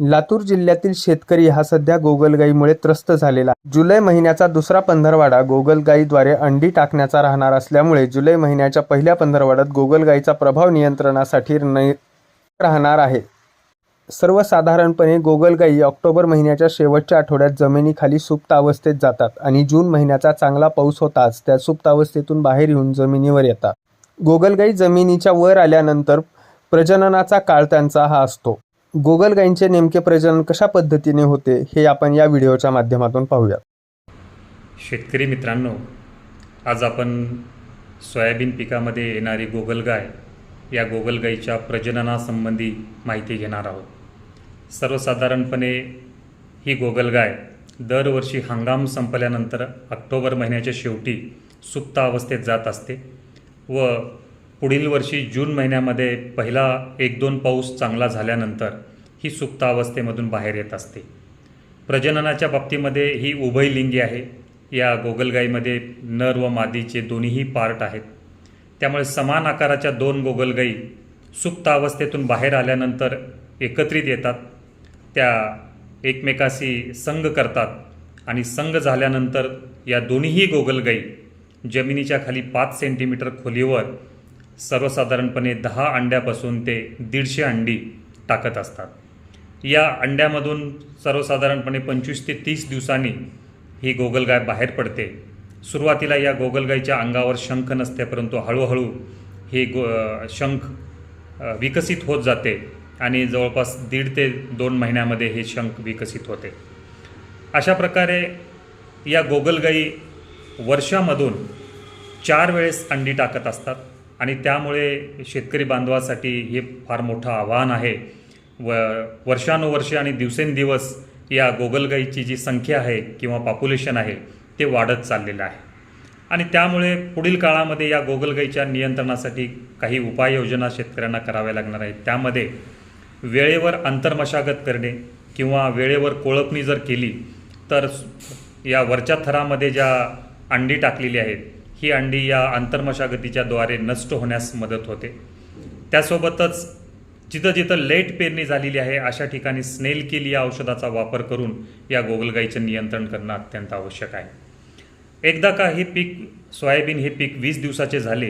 लातूर जिल्ह्यातील शेतकरी हा सध्या गोगलगाईमुळे त्रस्त झालेला जुलै महिन्याचा दुसरा पंधरवाडा गोगलगाईद्वारे अंडी टाकण्याचा राहणार असल्यामुळे जुलै महिन्याच्या पहिल्या पंधरवाड्यात गोगलगाईचा प्रभाव नियंत्रणासाठी राहणार आहे. सर्वसाधारणपणे गोगलगाई ऑक्टोबर महिन्याच्या शेवटच्या आठवड्यात जमिनीखाली सुप्त अवस्थेत जातात आणि जून महिन्याचा चांगला पाऊस होताच त्या सुप्त अवस्थेतून बाहेर येऊन जमिनीवर येतात. गोगलगाई जमिनीच्या वर आल्यानंतर प्रजननाचा काळ त्यांचा हा असतो. गोगलगाईंचे नेमके प्रजनन कशा पद्धतीने होते हे आपण या व्हिडिओच्या माध्यमातून पाहूया शेतकरी मित्रांनो आज आपण सोयाबीन पिकामध्ये येणारी गोगलगाय या गोगलगाईच्या प्रजननासंबंधी माहिती घेणार आहोत. सर्वसाधारणपणे ही गोगलगाय दरवर्षी हंगाम संपल्यानंतर ऑक्टोबर महिन्याच्या शेवटी सुप्त अवस्थेत जात असते व पुढील वर्षी जून महिन्यामध्ये पहिला एक दोन पाऊस चांगला झाल्यानंतर ही सुप्तावस्थेमधून बाहेर येत असते. प्रजननाच्या बाबतीमध्ये ही उभयलिंगी आहे. या गोगलगाईमध्ये नर व मादीचे दोन्हीही पार्ट आहेत. त्यामुळे समान आकाराच्या दोन गोगलगाई सुप्त अवस्थेतून बाहेर आल्यानंतर एकत्रित येतात. त्या एकमेकाशी संग करतात आणि संग झाल्यानंतर या दोन्हीही गोगलगाई जमिनीच्या खाली पाच सेंटीमीटर खोलीवर सर्वसाधारणपणे दहा अंड्यापासून ते दीडशे अंडी टाकत असतात. या अंड्यामधून सर्वसाधारणपणे पंचवीस ते तीस दिवसांनी ही गोगलगाय बाहेर पडते. सुरुवातीला या गोगलगाईच्या अंगावर शंख नसते परंतु हळूहळू हे गो शंख विकसित होत जाते आणि जवळपास दीड ते दोन महिन्यामध्ये हे शंख विकसित होते. अशा प्रकारे या गोगलगाई वर्षामधून चार वेळेस अंडी टाकत असतात. आणि त्यामुळे शेतकरी बांधवासाठी हे फार मोठं आव्हान आहे. व वर्षानुवर्षे आणि दिवसेंदिवस या गोगलगाईची जी संख्या आहे किंवा पॉप्युलेशन आहे ते वाढत चाललेलं आहे. आणि त्यामुळे पुढील काळामध्ये या गोगलगाईच्या नियंत्रणासाठी काही उपाययोजना शेतकऱ्यांना कराव्या लागणार आहेत. त्यामध्ये वेळेवर अंतर्मशागत करणे किंवा वेळेवर कोळपणी जर केली तर या वरच्या थरामध्ये ज्या अंडी टाकलेली आहेत ही अंडी या आंतरमशागतीच्याद्वारे नष्ट होण्यास मदत होते. त्यासोबतच जिथं जिथं लेट पेरणी झालेली आहे अशा ठिकाणी स्नेल किल या औषधाचा वापर करून या गोगलगाईचं नियंत्रण करणं अत्यंत आवश्यक आहे. एकदा का हे पीक सोयाबीन हे पीक वीस दिवसाचे झाले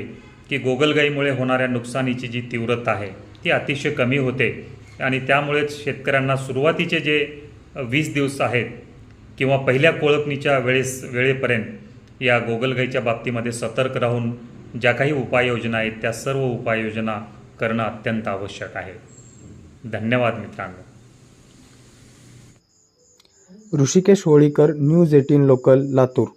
की गोगलगाईमुळे होणाऱ्या नुकसानीची जी तीव्रता आहे ती अतिशय कमी होते आणि त्यामुळेच शेतकऱ्यांना सुरुवातीचे जे वीस दिवस आहेत किंवा पहिल्या कोळपणीच्या वेळेस वेळेपर्यंत या गोगलगाईच्या बाबतीमध्ये सतर्क राहून ज्या काही उपाययोजना आहेत त्या सर्व उपाययोजना करणं अत्यंत आवश्यक आहे. धन्यवाद मित्रांनो. Hrishikesh Holikar news eighteen local Latur.